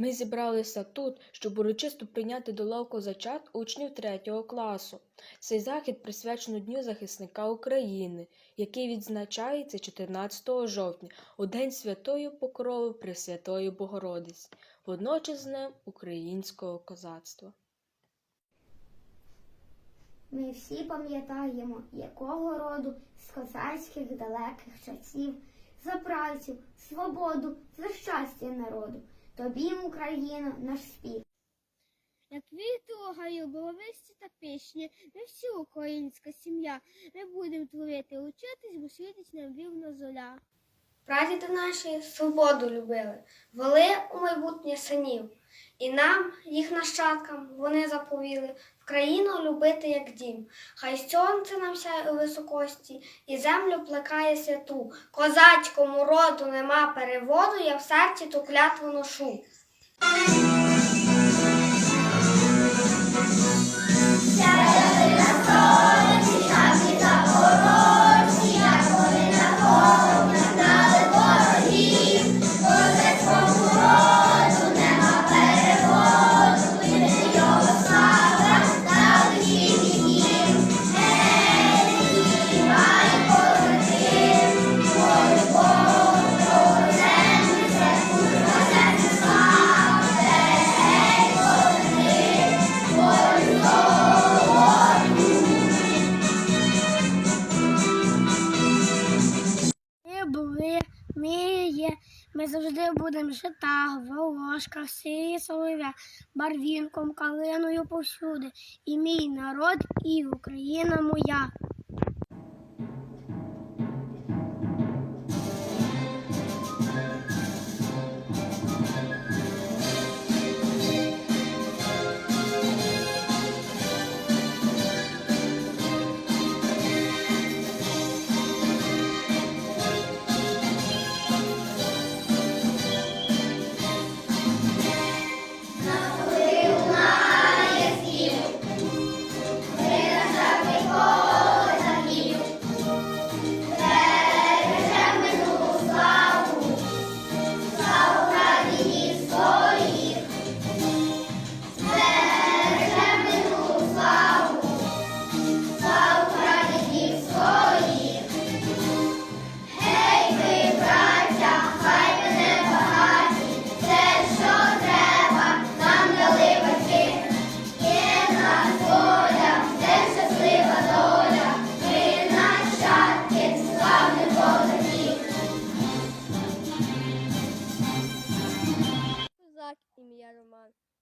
Ми зібралися тут, щоб урочисто прийняти до лав козачат учнів третього класу. Цей захід присвячено Дню захисника України, який відзначається 14 жовтня, у День Святої Покрови Пресвятої Богородиці, водночас з Днем українського козацтва. Ми всі пам'ятаємо, якого роду з козацьких далеких часів за працю, свободу, за щастя народу. Тобі, Україна, наш спів. Як віти у гаю, головисті та пишні, ми всі українська сім'я. Ми будемо творити, учитись, бо світить нам рівна зоря. Прадіди наші свободу любили, вели у майбутнє синів. І нам, їх нащадкам, вони заповіли країну любити як дім. Хай сонце нам сяє у високості, і землю плекає святу. Козацькому роду нема переводу, я в серці ту клятву ношу. Завжди будемо в волошка, волошках, солов'я, барвінком, калиною повсюди. І мій народ, і Україна моя.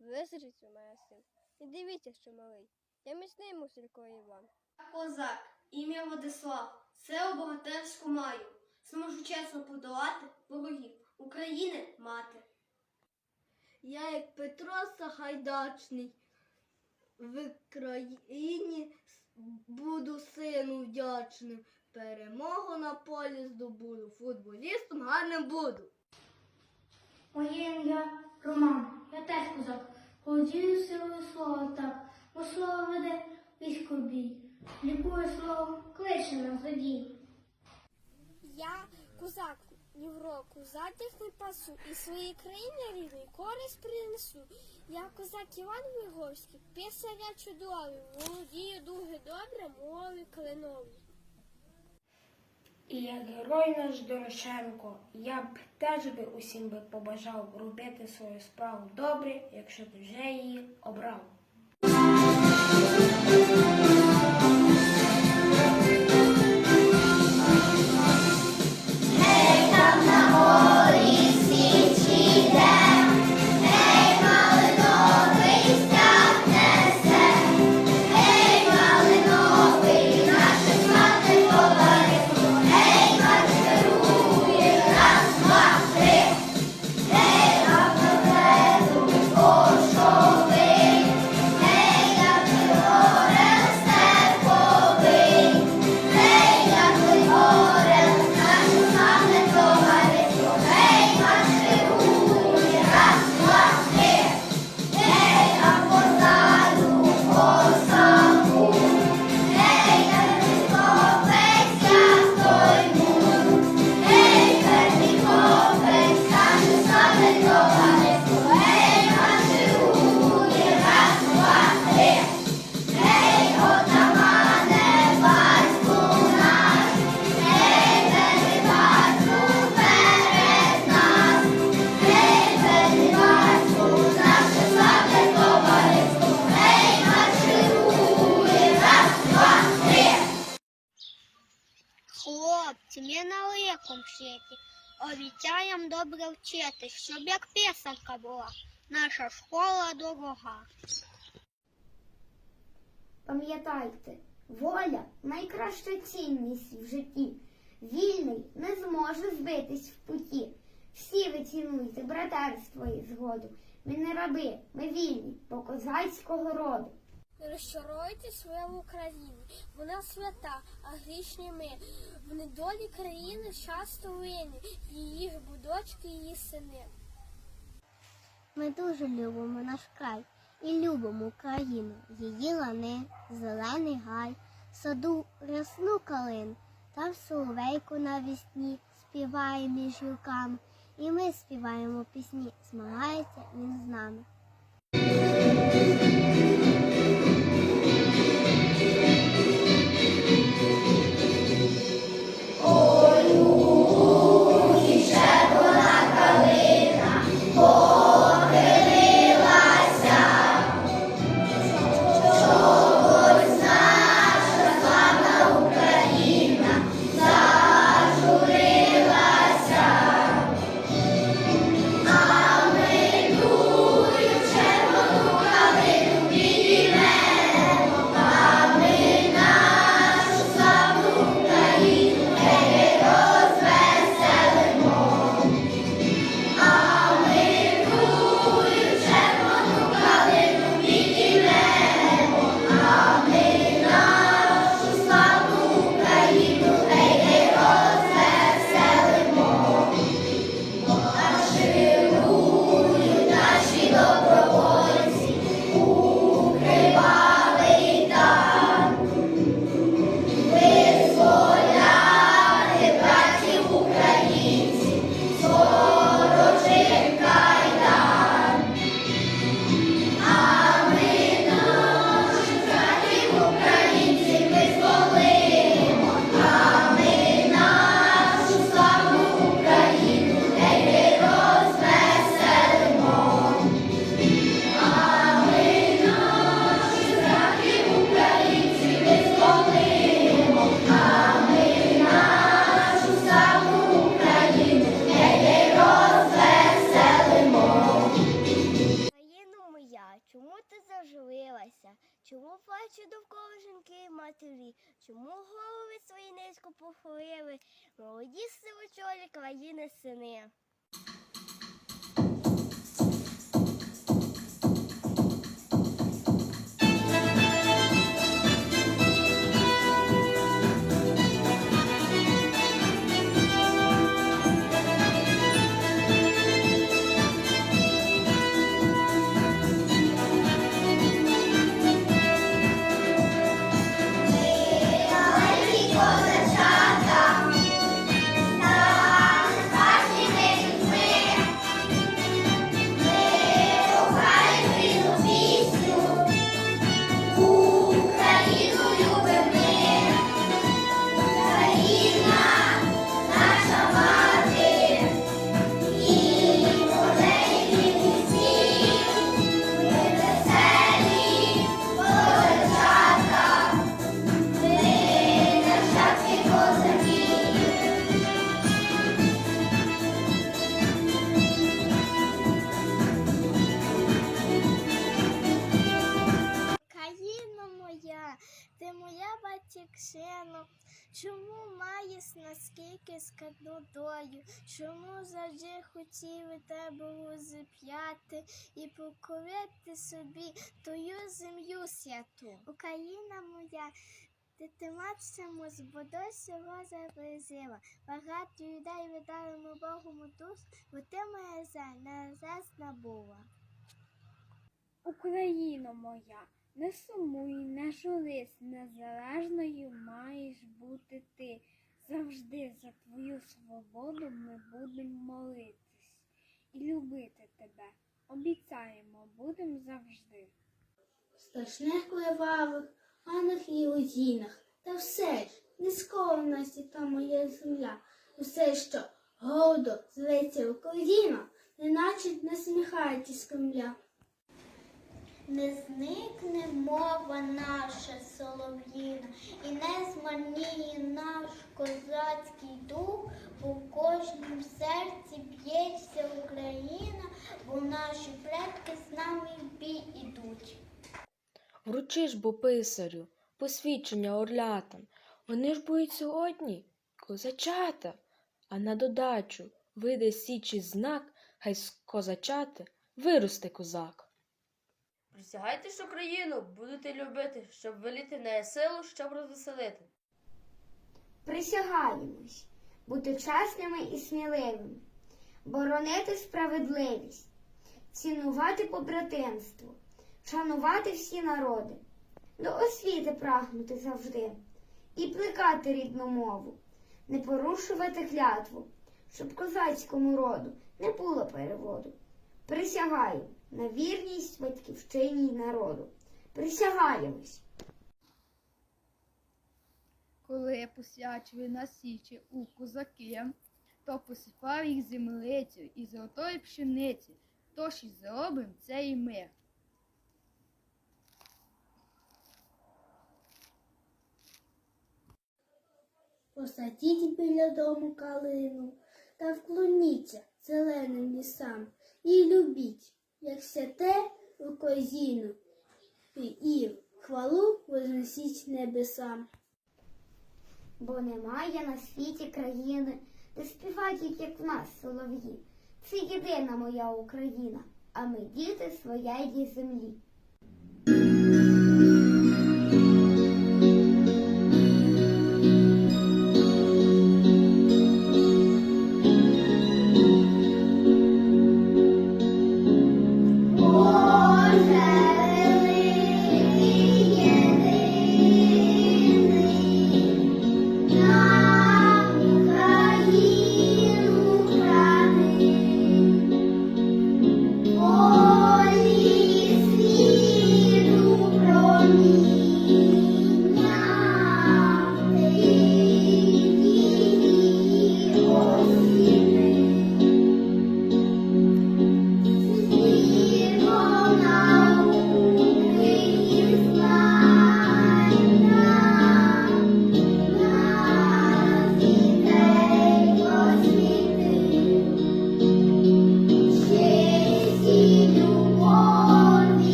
Висажить у мене син. І дивіться, що малий. Я міцний мусорко Іван. Козак, ім'я Владислав, силу богатирську маю. Зможу чесно подолати ворогів України мати. Я, як Петро Сагайдачний, в країні буду сину вдячним. Перемогу на полі здобуду, футболістом гарним буду. Моє ім'я Роман, я теж козак. Володію силою слова так, бо слово веде військо бій. Лікує слово, кличе нас задій. Я козак Євроку, затяг не пасу і своїй країні рідній користь принесу. Я козак Іван Виговський, писаря чудовий, володію дуже добре мові кленові. І як герой наш Дорошенко, я б теж би усім би побажав робити свою справу добре, якщо ти вже її обрав. Обіцяєм добре вчитись, щоб як писарка була. Наша школа дорога. Пам'ятайте, воля найкраща цінність в житті. Вільний не зможе збитись в путі. Всі ви цінуйте братерство і згоду. Ми не раби, ми вільні, по козацького роду. Не розчаруйте своєму Україні. Вона свята, а грішні ми. В недолі країни часто винні, її будочки, її сини. Ми дуже любимо наш край і любимо Україну, її лани, зелений гай, саду рясну калин, там соловейку навесні співає між гілками, і ми співаємо пісні, змагається він з нами. Країни сини. Чому маєш наскільки складну долю? Чому завжди хотіли тебе розіп'яти і покорити собі твою землю святу? Україна моя, ти матиму з водою всього заблизила. Багато людей видали Богу душу, бо ти моя земля не була. Україно моя, не сумуй, не журись, незалежною маєш бути ти. Завжди за твою свободу ми будемо молитись і любити тебе. Обіцяємо, будемо завжди. В страшних кривавих, анах і удінах. Та все ж не та моя земля. Усе, що гордо зветься Україна, неначе насміхається з Кремля. Не зникне мова наша солов'їна, і не змарніє наш козацький дух, бо в кожнім серці б'ється Україна, бо наші предки з нами в бій ідуть. Вручиш бо писарю, посвідчення орлятам. Вони ж будуть сьогодні козачата, а на додачу вийде січий знак, хай з козачати виросте козак. Присягайте ж Україну, будете любити, щоб веліти неї силу, щоб розвеселити. Присягаємось. Бути чесними і сміливими, боронити справедливість, цінувати побратимство, шанувати всі народи, до освіти прагнути завжди. І плекати рідну мову, не порушувати клятву, щоб козацькому роду не було переводу. Присягаю на вірність батьківщині й народу. Присягаємось. Коли посвячили на січі у козаки, то посипав їх землицю і золотої пшениці, тож і зробим це і ми. Посадіть біля дому калину та вклоніться зеленим лісам і любіть, як святе Україну, і, хвалу вознесіть небесам. Бо немає на світі країни, де співають, як в нас солов'ї. Це єдина моя Україна, а ми діти своєї землі.